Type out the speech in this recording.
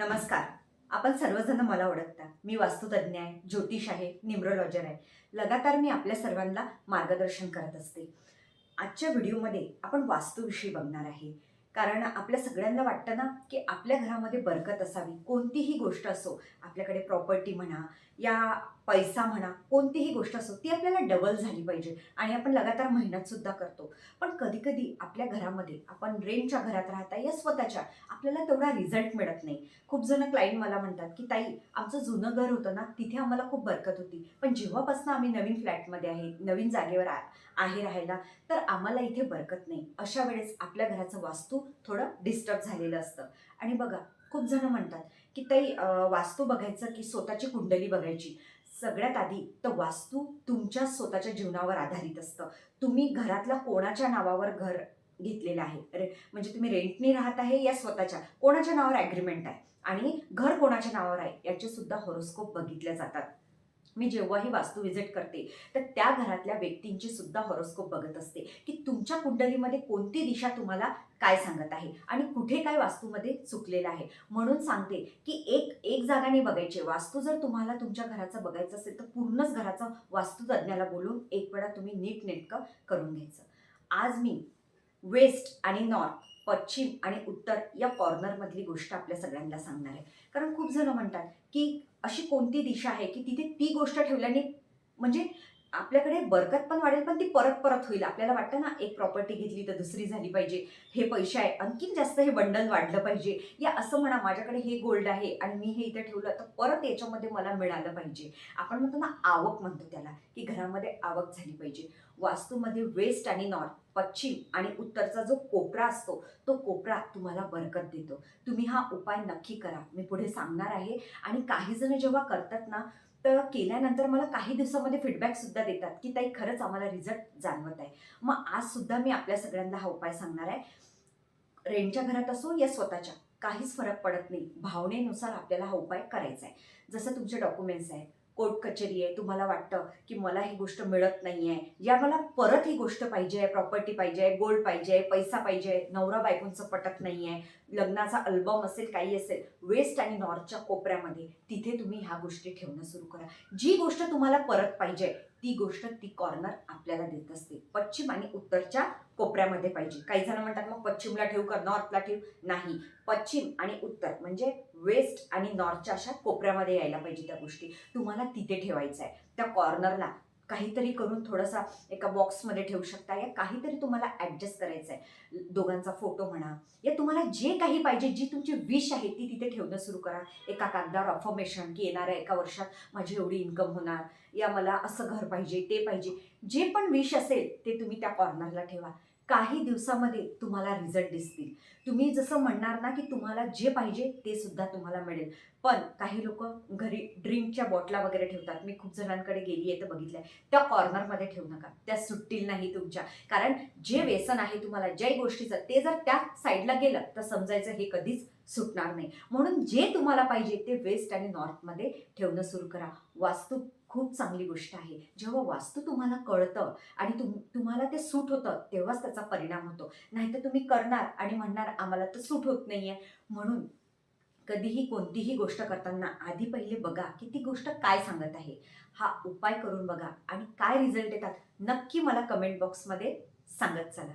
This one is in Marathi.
नमस्कार. आपण सर्वजण मला ओळखता. मी वास्तुतज्ञ आहे ज्योतिष आहे न्यूमरोलॉजर आहे. लगातार मी आपल्या सर्वांना मार्गदर्शन करत असते. आजच्या व्हिडिओमध्ये आपण वास्तूविषयी बघणार आहे. कारण आपल्या सगळ्यांना वाटतं ना की आपल्या घरामध्ये बरकत असावी. कोणतीही गोष्ट असो आपल्याकडे प्रॉपर्टी म्हणा या पैसा म्हणा कोणतीही गोष्ट असो ती आपल्याला डबल झाली पाहिजे. आणि आपण लगातार मेहनत सुद्धा करतो. पण कधीकधी आपल्या घरामध्ये आपण रेंटच्या घरात राहता या स्वतःच्या आपल्याला तेवढा रिझल्ट मिळत नाही. खूप जण क्लाइंट मला म्हणतात की ताई आमचं जुनं घर होतं ना तिथे आम्हाला खूप बरकत होती. पण जेव्हापासून आम्ही नवीन फ्लॅटमध्ये आहे नवीन जागेवर आ- आहे राहायला तर आम्हाला इथे बरकत नाही. अशा वेळेस आपल्या घराचं वास्तू थोडं डिस्टर्ब झालेलं असतं. आणि बघा खूप जण म्हणतात की ताई वास्तू बघायचं की स्वतःची कुंडली बघायची. सगळ्यात आधी तर वास्तू तुमच्या स्वतःच्या जीवनावर आधारित असतं. तुम्ही घरातला कोणाच्या नावावर घर घेतलेलं आहे? रे म्हणजे तुम्ही रेंटने राहत आहे या स्वतःच्या? कोणाच्या नावावर ॲग्रीमेंट आहे? आणि घर कोणाच्या नावावर आहे? याचे सुद्धा हॉरोस्कोप बघितले जातात. मी जेव्हाही वास्तू व्हिजिट करते तर त्या घरातल्या व्यक्तींची सुद्धा हॉरोस्कोप बघत असते की तुमच्या कुंडलीमध्ये कोणती दिशा तुम्हाला काय सांगत आहे आणि कुठे काय वास्तूमध्ये चुकलेलं आहे. म्हणून सांगते की एक एक जागाने बघायचे. वास्तू जर तुम्हाला तुमच्या घराचं बघायचं असेल तर पूर्णच घराचं वास्तुतज्ञाला बोलून एक वेळा तुम्ही नीट नेटकं करून घ्यायचं. आज मी वेस्ट आणि नॉर्थ पश्चिम आणि उत्तर या कॉर्नरमधली गोष्ट आपल्या सगळ्यांना सांगणार आहे. कारण खूप जण म्हणतात की अशी कोणती दिशा आहे की तिथे ती गोष्ट ठेवल्याने म्हणजे आपल्याकडे बरकत पण वाढेल पण ती परत परत होईल. आपल्याला वाटतं ना एक प्रॉपर्टी घेतली तर दुसरी झाली पाहिजे. हे पैसे आहे. आणखीन जास्त हे बंडल वाढलं पाहिजे. या असं म्हणा माझ्याकडे हे गोल्ड आहे आणि मी हे इथं ठेवलं तर परत याच्यामध्ये मला मिळालं पाहिजे. आपण म्हणतो ना आवक म्हणतो त्याला की घरामध्ये आवक झाली पाहिजे. वास्तूमध्ये वेस्ट आणि नॉर्थ पश्चिम आणि उत्तरचा जो कोपरा असतो तो कोपरा तुम्हाला बरकत देतो. तुम्ही हा उपाय नक्की करा. मी पुढे सांगणार आहे. आणि काही जण जेव्हा करतात ना तर केल्यानंतर मला काही दिवसामध्ये फीडबॅकसुद्धा देतात की ताई खरंच आम्हाला रिझल्ट जाणवत आहे. मग आजसुद्धा मी आपल्या सगळ्यांना हा उपाय सांगणार आहे. रेंटच्या घरात असो या स्वतःच्या काहीच फरक पडत नाही. भावनेनुसार आपल्याला हा उपाय करायचा आहे. जसं तुमचे डॉक्युमेंट्स आहेत कोर्ट कचेरी आहे तुम्हाला वाटतं की मला ही गोष्ट मिळत नाही आहे या मला परत ही गोष्ट पाहिजे आहे प्रॉपर्टी पाहिजे आहे गोल्ड पाहिजे आहे पैसा पाहिजे आहे नवरा बायकोंचं पटत नाही आहे लग्नाचा अल्बम असेल काही असेल वेस्ट आणि नॉर्थच्या कोपऱ्यामध्ये तिथे तुम्ही ह्या गोष्टी ठेवणं सुरू करा. जी गोष्ट तुम्हाला परत पाहिजे ती गोष्ट ती कॉर्नर आपल्याला देत असते. पश्चिम आणि उत्तरच्या कोपऱ्यामध्ये पाहिजे. काही जण म्हणतात मग पश्चिमला ठेवू का? नॉर्थला ठेवू? नाही. पश्चिम आणि उत्तर म्हणजे वेस्ट आणि नॉर्थच्या अशा कोपऱ्यामध्ये यायला पाहिजे त्या गोष्टी. तुम्हाला तिथे ठेवायचं आहे त्या कॉर्नरला काहीतरी करून थोडासा एका बॉक्समध्ये ठेवू शकता. या काहीतरी तुम्हाला ॲडजस्ट करायचं आहे दोघांचा फोटो म्हणा या तुम्हाला जे काही पाहिजे जी तुमची विश आहे ती तिथे ठेवणं सुरू करा. एका कागदावर अफॉर्मेशन की येणाऱ्या एका वर्षात माझी एवढी इन्कम होणार. या मला असं घर पाहिजे ते पाहिजे. जे पण विश असेल ते तुम्ही त्या कॉर्नरला ठेवा. काही दिवसामध्ये तुम्हाला रिझल्ट दिसतील. तुम्ही जसं म्हणणार ना की तुम्हाला जे पाहिजे ते सुद्धा तुम्हाला मिळेल. पण काही लोक घरी ड्रिंकच्या बॉटला वगैरे ठेवतात. मी खूप जणांकडे गेली आहे तर बघितलंय. त्या कॉर्नरमध्ये ठेवू नका. त्या सुटतील नाही तुमच्या. कारण जे व्यसन आहे तुम्हाला ज्या गोष्टीचं ते जर त्या साईडला गेलं तर समजायचं हे कधीच सुटणार नाही. म्हणून जे तुम्हाला पाहिजे ते वेस्ट आणि नॉर्थमध्ये ठेवणं सुरू करा. वास्तू खूप चांगली गोष्ट आहे. जेव्हा वास्तू तुम्हाला कळतं आणि तुम तुम्हाला ते सूट होतं तेव्हाच त्याचा परिणाम होतो. नाहीतर तुम्ही करणार आणि म्हणणार आम्हाला तर सूट होत नाही आहे म्हणून कधीही कोणतीही गोष्ट करताना आधी पहिले बघा की ती गोष्ट काय सांगत आहे. हा उपाय करून बघा आणि काय रिझल्ट येतात नक्की मला कमेंट बॉक्समध्ये सांगत चला.